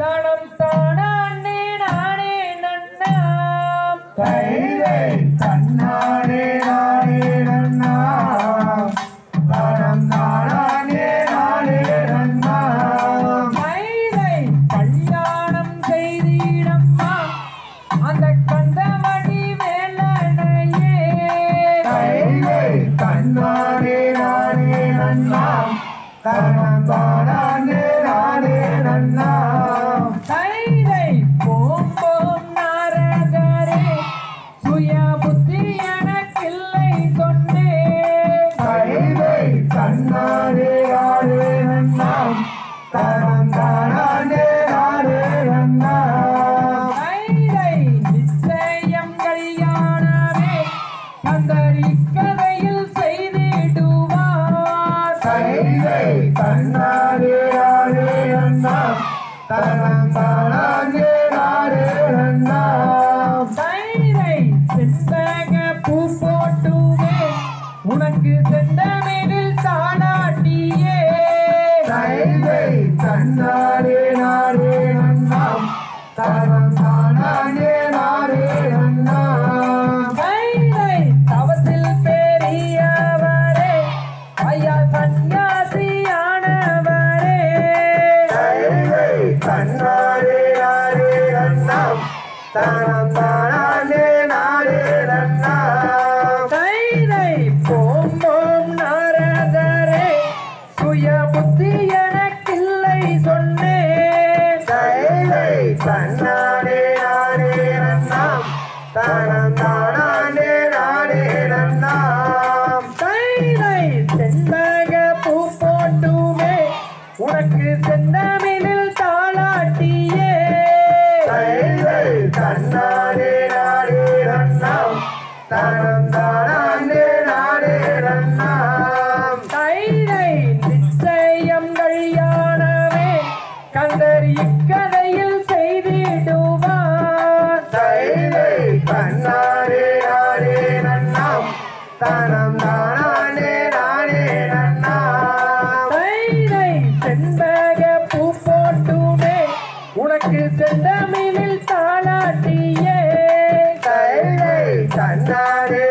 தடம் தானே நானே நன்னா கைதை தன்னானே தானம் தானே நானே நன்னா கைதை போம்போம் நாரதரே சுய புத்தி எனக்கில்லை சொன்னே கைதை தன்னானே நானே நன்னா தானம் தானே நானே நன்னா கைதை நிச்சயம் கல்யாணமே கந்தரி உனக்கு செந்தமிழில் தாளாட்டியே கைதை தன்னாரே நாரே அண்ணா தனம் தானே நாரே அண்ணா கைதை தவத்தில் பெரியவரே ஐயா சந்நியாசியானவரே. கைதை தன்னாரே நாரே அண்ணா தனம் தானே நாரே அண்ணா கைதை தன்னாரே நாரே அண்ணா தனம் தானே நாரே அண்ணா செண்பக பூ போட்டுமே உனக்கு செந்தமிழில் தாளாட்டியே கைதை தன்னாரே நாரே அண்ணா தனம் தானே நாரே நிச்சயம் கல்யாணமே உனக்கு செந்தமிழில் தாளாட்டியே. தன்னை தன்னாரே